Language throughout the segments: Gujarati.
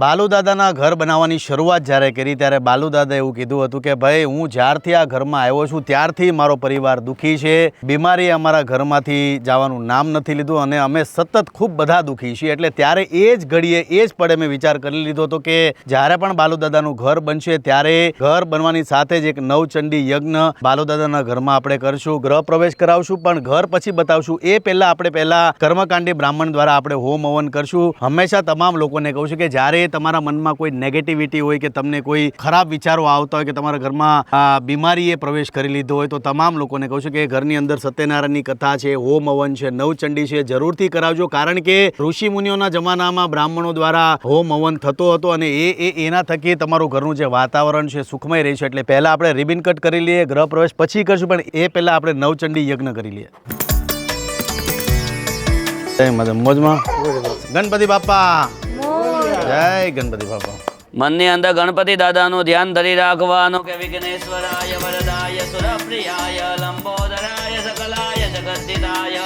બાલુ દાદાના ઘર બનાવવાની શરૂઆત જ્યારે કરી, ત્યારે બાલુદાદા એવું કીધું હતું કે, ભાઈ, હું જ્યારથી આ ઘરમાં આવ્યો છું, ત્યારથી મારો પરિવાર દુઃખી છે. બીમારી અમારા ઘરમાંથી જવાનું નામ નથી લીધું અને અમે સતત ખૂબ બધા દુઃખી છીએ. એટલે ત્યારે એ જ ઘડીએ, એ જ પડે મેં વિચાર કરી લીધો હતો કે, જ્યારે પણ બાલુદાદાનું ઘર બનશે, ત્યારે ઘર બનવાની સાથે જ એક નવચંડી યજ્ઞ બાલુ દાદાના ઘરમાં આપણે કરશું. ગ્રહ પ્રવેશ કરાવશું, પણ ઘર પછી બતાવશું. એ પહેલા આપણે પહેલાં કર્મકાંડી બ્રાહ્મણ દ્વારા આપણે હોમ હવન કરશું. હંમેશા તમામ લોકોને કહું છું કે, જ્યારે તમારા મનમાં કોઈ નેગેટિવિટી હોય કે તમને કોઈ ખરાબ વિચારો આવતા હોય કે તમારા ઘરમાં બીમારીએ પ્રવેશ કરી લીધો હોય તો તમામ લોકોને કહું છું કે ઘરની અંદર સત્યનારાયણની કથા છે, હોમ હવન છે, નવચંડી છે, જરૂરથી કરાવજો. કારણ કે ઋષિ મુનિઓના જમાનામાં બ્રાહ્મણો દ્વારા હોમ હવન થતો હતો અને એ એ, એના થકી તમારું ઘરનું જે વાતાવરણ છે સુખમય રહે છે. એટલે પહેલા આપણે રિબિન કટ કરી લઈએ, ગ્રહ પ્રવેશ પછી કરશું, પણ એ પહેલા આપણે નવચંડી યજ્ઞ કરી લઈએ. મોજમાં. ગણપતિ બાપા. જય ગણપતિ બાપા. મનની અંદર ગણપતિ દાદાનું ધ્યાન ધરી રાખવાનું કે વિઘ્નેશ્વરાય વરદાય સુરપ્રિયાય લંબોદરાય સકલાય જગદ્દિતાય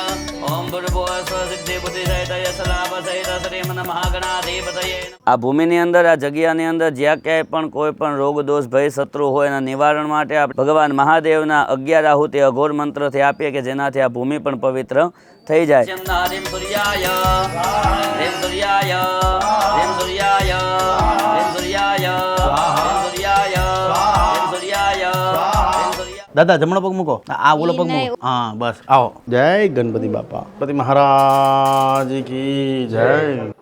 ઓમ ભૂર્ભુવ સ્વસિદ્ધિ બુદ્ધિ સહિતય સલાભ સહિત સહિત શ્રીમન મહાગણાધિપતયે આ ભૂમિની અંદર આ જગ્યાની અંદર જ્યાં ક્યાંય પણ કોઈ પણ રોગ દોષ ભય શત્રુ હોય એના નિવારણ માટે આપણે ભગવાન મહાદેવના અગિયાર આહુતિ અઘોર મંત્રથી આપીએ કે જેનાથી આ ભૂમિ પણ પવિત્ર થઈ જાય. સૂર્યાય સૂર્યાય. દાદા જમણો પગ મૂકો. આ ઓલો પગ મૂકો. હા બસ. આવો. જય ગણપતિ બાપા. ગણપતિ મહારાજ કી જય.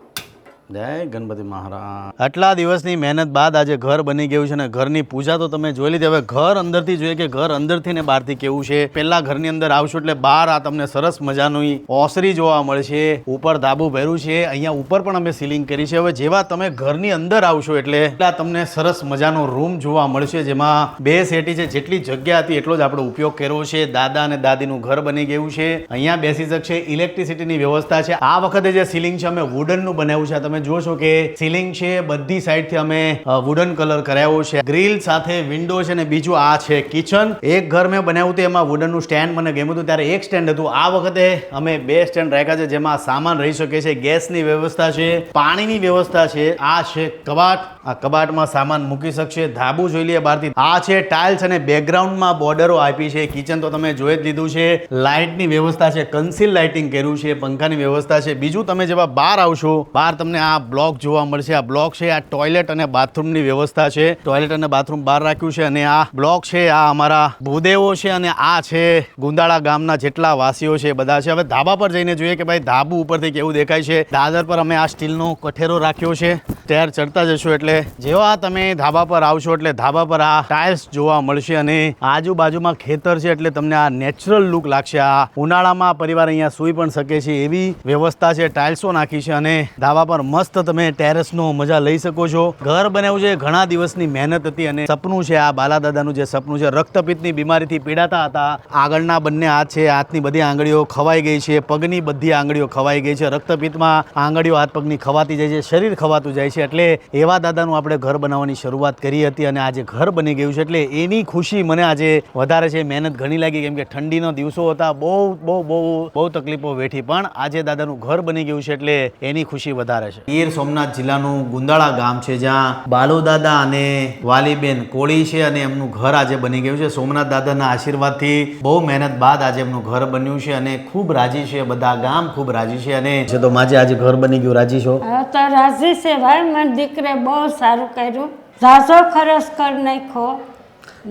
જય ગણપતિ મહારાજ. આટલા દિવસની મહેનત બાદ આજે ઘર બની ગયું છે અને ઘરની પૂજા તો તમે જોઈ લીધી. હવે ઘર અંદરથી જોઈએ કે ઘર અંદરથી ને બહારથી કેવું છે? પહેલા ઘરની અંદર આવશો એટલે બહાર આ તમને સરસ મજાની ઓસરી જોવા મળશે. ઉપર ધાબુ ભર્યું છે. અહીંયા ઉપર પણ અમે સીલિંગ કરી છે. હવે જેવા તમે ઘરની અંદર આવશો એટલે એટલા તમને સરસ મજાનો રૂમ જોવા મળશે, જેમાં બે સેટી છે. જેટલી જગ્યા હતી એટલો જ આપણો ઉપયોગ કર્યો છે. દાદા અને દાદીનું ઘર બની ગયું છે. અહીંયા બેસી શકશે. ઇલેક્ટ્રિસિટીની વ્યવસ્થા છે. આ વખતે જે સીલિંગ છે, અમે વુડનનું બનાવ્યું છે. તમે જોશો કે સીલિંગ છે, બધી સાઈડથી અમે વુડન કલર કરાવ્યો છે. ગ્રીલ સાથે વિન્ડો છે અને બીજું આ છે કિચન એક ઘર મેં બનાવ્યું હતું, એમાં વુડનનું સ્ટેન્ડ મને ગમ્યું હતું. ત્યારે એક સ્ટેન્ડ હતું. આ વખતે અમે બે સ્ટેન્ડ રાખ્યા છે, જેમાં સામાન રહી શકે છે ગેસની વ્યવસ્થા છે, પાણીની વ્યવસ્થા છે. આ છે કબાટ. આ કબાટમાં સામાન મૂકી શકશે. ધાબુ જોઈ લઈએ બહારથી. આ છે ટાઇલ્સ અને બેકગ્રાઉન્ડમાં બોર્ડરો આપી છે. કિચન તો તમે જોઈ જ લીધું છે. લાઇટની વ્યવસ્થા છે. કન્સીલ લાઇટિંગ કર્યું છે. પંખાની વ્યવસ્થા છે. બીજું તમે જેવા બહાર આવશો, બહાર તમને આ બ્લોક જોવા મળશે. આ બ્લોક છે, આ ટોયલેટ અને બાથરૂમની વ્યવસ્થા છે. ટોયલેટ અને બાથરૂમ બહાર રાખ્યું છે અને આ બ્લોક છે, આ અમારા ભૂદેવો છે અને આ છે ગુંદાળા ગામના જેટલા વાસીઓ છે બધા છે. હવે ધાબા પર જઈને જોઈએ કે ભાઈ ધાબુ ઉપરથી કેવું દેખાય છે. દાદર પર અમે આ સ્ટીલનો કઠેરો રાખ્યો છે. ત્યાર ચડતા જશો એટલે જેવા તમે ધાબા પર આવશો એટલે ધાબા પર આ ટાઇલ્સ જોવા મળશે અને આજુબાજુમાં ખેતર છે એટલે તમને આ નેચરલ લુક લાગશે. આ ઉનાળામાં પરિવાર અહીંયા સૂઈ પણ શકે છે એવી વ્યવસ્થા છે. ટાઇલ્સો નાખી છે અને ધાબા પર મસ્ત તમે ટેરેસનો મજા લઈ શકો છો. ઘર બનાવ્યું છે, ઘણા દિવસની મહેનત હતી અને સપનું છે, આ બાલા દાદાનું જે સપનું છે રક્તપિત્તની બીમારીથી પીડાતા હતા. આગળના બંને હાથ છે, હાથની બધી આંગળીઓ ખવાઈ ગઈ છે, પગની બધી આંગળીઓ ખવાઈ ગઈ છે. રક્તપિત્તમાં આંગળીઓ હાથ પગની ખવાતી જાય છે, શરીર ખવાતું જાય છે. એટલે એવા દાદાનું આપણે ઘર બનાવવાની શરૂઆત કરી હતી અને આજે ઘર બની ગયું છે. એટલે એની ખુશી મને આજે વધારે છે. મહેનત ઘણી લાગી, કેમ કે ઠંડીનો દિવસો હતા, બહુ બહુ બહુ બહુ તકલીફો વેઠી. પણ આજે દાદાનું ઘર બની ગયું છે, એટલે એની ખુશી વધારે છે. ગીર સોમનાથ જિલ્લાનું ગુંદાળા ગામ છે જ્યાં બાલુદાદા અને વાલીબેન કોળી છે અને એમનું ઘર આજે બની ગયું છે. સોમનાથ દાદાના આશીર્વાદથી બહુ મહેનત બાદ આજે એમનું ઘર બન્યું છે અને ખૂબ રાજી છે બધા ગામ ખૂબ રાજી છે અને છે તો માજે આજે ઘર બની ગયું. રાજી છો? તો રાજી છે ભાઈ મારા દીકરે બહુ સારું કર્યું. ઝાઝો ખર્ચ કરી નાખ્યો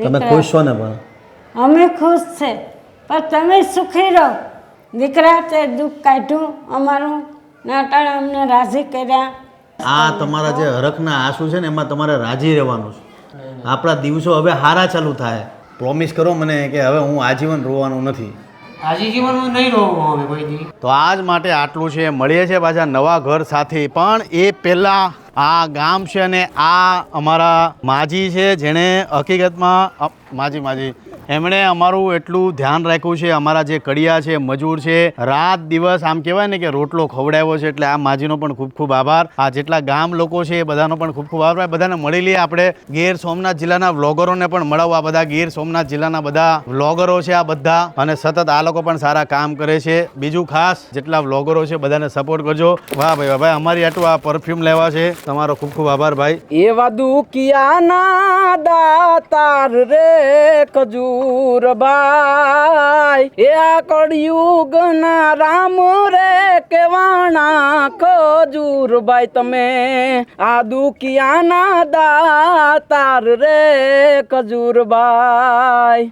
તમે ખુશ છો ને પણ? અમે ખુશ છે પણ તમે સુખી રહો. દીકરા તે દુઃખ કાઢ્યું અમારું. નાટાળ અમને રાજી કર્યા. આ તમારા જે હરખના આંસુ છે ને એમાં તમારે રાજી રહેવાનું છે. આપણા દિવસો હવે હારા ચાલુ થાય. પ્રોમિસ કરો મને કે હવે હું આજીવન રોવાનું નથી. આજીવન નહીં રહું હવે કોઈ દી. તો આજ માટે આટલું છે. મળીએ છે પાછા નવા ઘર સાથે. પણ એ પહેલાં આ ગામ છે અને આ અમારા માજી છે જેણે હકીકતમાં માજી માજી. એમણે અમારું એટલું ધ્યાન રાખ્યું છે, અમારા જે કડિયા છે, મજૂર છે, રાત દિવસ આમ કહેવાય ને કે રોટલો ખવડાવ્યો છે, એટલે આ માજીનો પણ ખૂબ ખૂબ આભાર. આ જેટલા ગામ લોકો છે, એ બધાનો પણ ખૂબ ખૂબ આભાર. બધાને મળી લઈએ આપણે ગીર સોમનાથ જિલ્લાના વ્લોગરોને પણ મળવવા બધા ગીર સોમનાથ જિલ્લાના બધા વ્લોગરો છે આ બધા. અને સતત આ લોકો પણ સારા કામ કરે છે. બીજું ખાસ, જેટલા વ્લોગરો છે, બધાને સપોર્ટ કરજો. વાહ ભાઈ વાહ ભાઈ, અમારી આટલું આ પરફ્યુમ લેવા છે. તમારો ખૂબ ખૂબ આભાર ભાઈ. એવા દુખિયાના દાતાર રે કજૂરભાઈ એ આ કળિયુગના રામ રે કેવાણા ખજૂરભાઈ તમે આ દુખિયાના દાતાર રે કજૂરભાઈ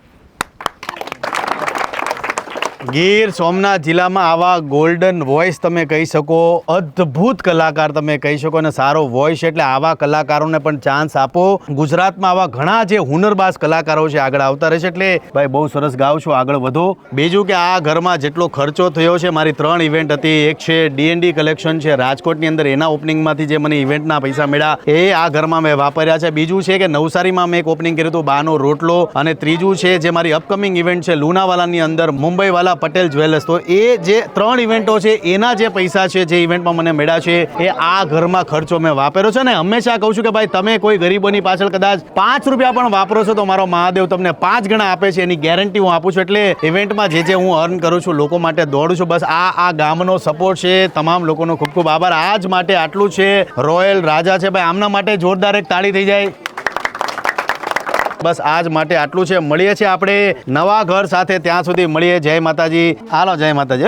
ગીર સોમનાથ જિલ્લામાં આવા ગોલ્ડન વોઇસ તમે કહી શકો, અદ્ભુત કલાકાર તમે કહી શકો અને સારો વોઇસ એટલે આવા કલાકારોને પણ ચાન્સ આપો. ગુજરાતમાં આવા ઘણા જે હુનરબાજ કલાકારો છે આગળ આવતા રહેશે એટલે ભાઈ બહુ સરસ ગાવ છો, આગળ વધો. બીજું કે આ ઘરમાં જેટલો ખર્ચો થયો છે, મારી ત્રણ ઇવેન્ટ હતી. એક છે ડીએનડી કલેક્શન છે, રાજકોટની અંદર એના ઓપનિંગમાંથી જે મને ઇવેન્ટના પૈસા મળ્યા, એ આ ઘરમાં મેં વાપર્યા છે. બીજું છે કે નવસારીમાં મેં એક ઓપનિંગ કર્યું હતું, બાનો રોટલો. અને ત્રીજું છે જે મારી અપકમિંગ ઇવેન્ટ છે, લુણાવાલાની અંદર મુંબઈવાલા પટેલ જ્વેલર્સ. તો એ જે ત્રણ ઇવેન્ટો છે, એના જે પૈસા છે, જે ઇવેન્ટમાં મને મળ્યા છે, એ આ ઘરમાં ખર્ચો મેં વાપર્યો છે. ને હંમેશા કહું છું કે ભાઈ, તમે કોઈ ગરીબોની પાછળ કદાચ પાંચ રૂપિયા પણ વાપરો છો, તો મારો મહાદેવ તમને પાંચ ગણા આપે છે, એની ગેરંટી હું આપું છું. એટલે ઇવેન્ટમાં જે જે હું અર્ન કરું છું, લોકો માટે દોડું છું. બસ આ આ ગામનો સપોર્ટ છે. તમામ લોકોનો ખૂબ ખૂબ આભાર. આજ માટે આટલું છે. રોયલ રાજા છે. ભાઈ, આમના માટે જોરદાર એક તાળી થઈ જાય. બસ આજ માટે આટલું છે. મળીએ છીએ આપણે નવા ઘર સાથે. ત્યાં સુધી મળીએ. જય માતાજી. હાલો, જય માતાજી.